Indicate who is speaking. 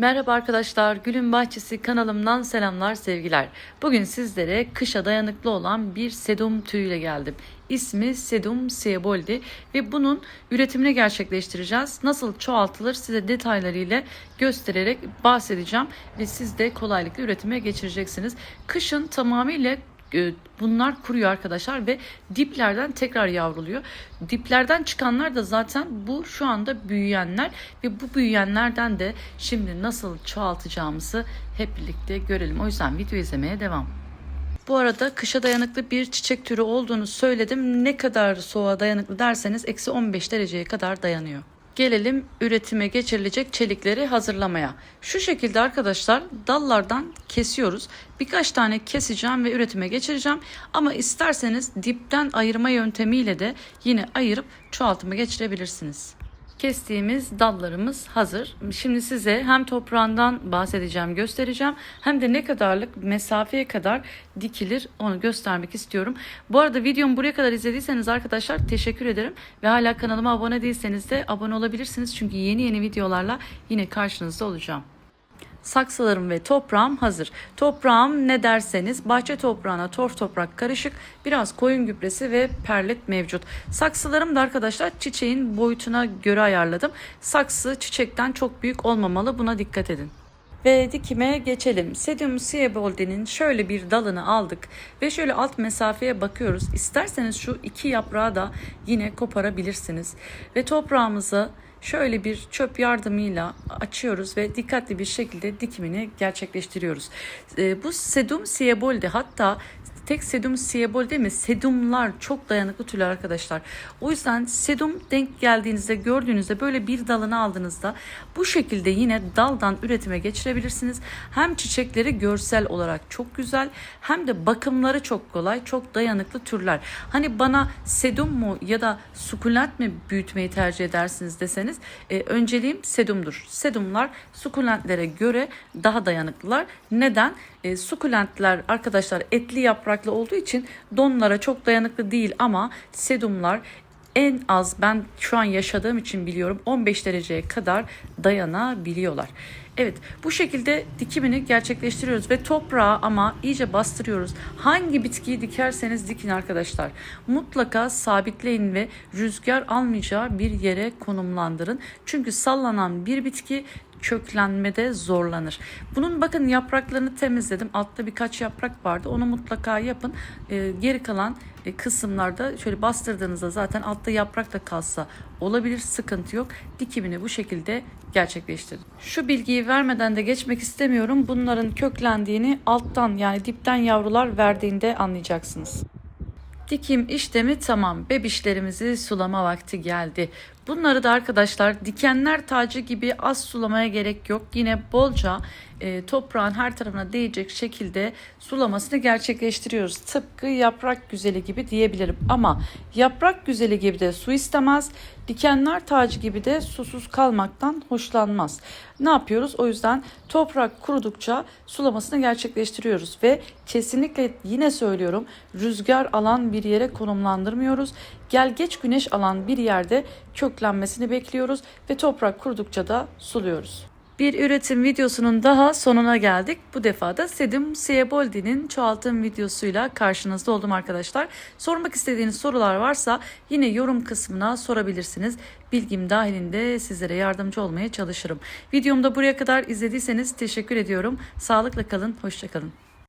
Speaker 1: Merhaba arkadaşlar, Gülün Bahçesi kanalımdan selamlar, sevgiler. Bugün sizlere kışa dayanıklı olan bir sedum türüyle geldim. İsmi Sedum sieboldi ve bunun üretimini gerçekleştireceğiz. Nasıl çoğaltılır size detaylarıyla göstererek bahsedeceğim ve siz de kolaylıkla üretime geçireceksiniz. Kışın tamamıyla bunlar kuruyor arkadaşlar ve diplerden tekrar yavruluyor. Diplerden çıkanlar da zaten bu şu anda büyüyenler ve bu büyüyenlerden de şimdi nasıl çoğaltacağımızı hep birlikte görelim. O yüzden video izlemeye devam. Bu arada kışa dayanıklı bir çiçek türü olduğunu söyledim. Ne kadar soğuğa dayanıklı derseniz eksi 15 dereceye kadar dayanıyor. Gelelim üretime geçirilecek çelikleri hazırlamaya. Şu şekilde arkadaşlar dallardan kesiyoruz. Birkaç tane keseceğim ve üretime geçireceğim. Ama isterseniz dipten ayırma yöntemiyle de yine ayırıp çoğaltıma geçirebilirsiniz. Kestiğimiz dallarımız hazır. Şimdi size hem toprağından bahsedeceğim, göstereceğim hem de ne kadarlık mesafeye kadar dikilir onu göstermek istiyorum. Bu arada videomu buraya kadar izlediyseniz arkadaşlar teşekkür ederim ve hala kanalıma abone değilseniz de abone olabilirsiniz çünkü yeni yeni videolarla yine karşınızda olacağım. Saksılarım ve toprağım hazır. Toprağım ne derseniz bahçe toprağına torf toprak karışık, biraz koyun gübresi ve perlet mevcut. Saksılarım da arkadaşlar çiçeğin boyutuna göre ayarladım. Saksı çiçekten çok büyük olmamalı buna dikkat edin. Ve dikime geçelim. Sedium sieboldi'nin şöyle bir dalını aldık ve şöyle alt mesafeye bakıyoruz. İsterseniz şu iki yaprağı da yine koparabilirsiniz. Ve toprağımızı şöyle bir çöp yardımıyla açıyoruz ve dikkatli bir şekilde dikimini gerçekleştiriyoruz. E, bu sedum sieboldi hatta tek sedum siebol değil mi? Sedumlar çok dayanıklı türler arkadaşlar. O yüzden sedum denk geldiğinizde gördüğünüzde böyle bir dalını aldığınızda bu şekilde yine daldan üretime geçirebilirsiniz. Hem çiçekleri görsel olarak çok güzel hem de bakımları çok kolay, çok dayanıklı türler. Hani bana sedum mu ya da sukulent mi büyütmeyi tercih edersiniz deseniz e, önceliğim sedumdur. Sedumlar sukulentlere göre daha dayanıklılar. Neden? E, sukulentler arkadaşlar etli yapraklı olduğu için donlara çok dayanıklı değil ama sedumlar en az ben şu an yaşadığım için biliyorum 15 dereceye kadar dayanabiliyorlar. Evet bu şekilde dikimini gerçekleştiriyoruz ve toprağa ama iyice bastırıyoruz. Hangi bitkiyi dikerseniz dikin arkadaşlar. Mutlaka sabitleyin ve rüzgar almayacağı bir yere konumlandırın. Çünkü sallanan bir bitki köklenmede zorlanır. Bunun bakın yapraklarını temizledim. Altta birkaç yaprak vardı. Onu mutlaka yapın. Ee, geri kalan e, kısımlarda şöyle bastırdığınızda zaten altta yaprak da kalsa olabilir. Sıkıntı yok. Dikimini bu şekilde gerçekleştirin. Şu bilgiyi vermeden de geçmek istemiyorum. Bunların köklendiğini alttan yani dipten yavrular verdiğinde anlayacaksınız. Dikim işlemi tamam. Bebişlerimizi sulama vakti geldi. Bunları da arkadaşlar dikenler tacı gibi az sulamaya gerek yok. Yine bolca e, toprağın her tarafına değecek şekilde sulamasını gerçekleştiriyoruz. Tıpkı yaprak güzeli gibi diyebilirim. Ama yaprak güzeli gibi de su istemez. Dikenler tacı gibi de susuz kalmaktan hoşlanmaz. Ne yapıyoruz? O yüzden toprak kurudukça sulamasını gerçekleştiriyoruz ve kesinlikle yine söylüyorum rüzgar alan bir yere konumlandırmıyoruz. Gel geç güneş alan bir yerde köklenmesini bekliyoruz ve toprak kurudukça da suluyoruz. Bir üretim videosunun daha sonuna geldik. Bu defa da Sedim Sieboldi'nin çoğaltım videosuyla karşınızda oldum arkadaşlar. Sormak istediğiniz sorular varsa yine yorum kısmına sorabilirsiniz. Bilgim dahilinde sizlere yardımcı olmaya çalışırım. Videomda buraya kadar izlediyseniz teşekkür ediyorum. Sağlıkla kalın, hoşçakalın.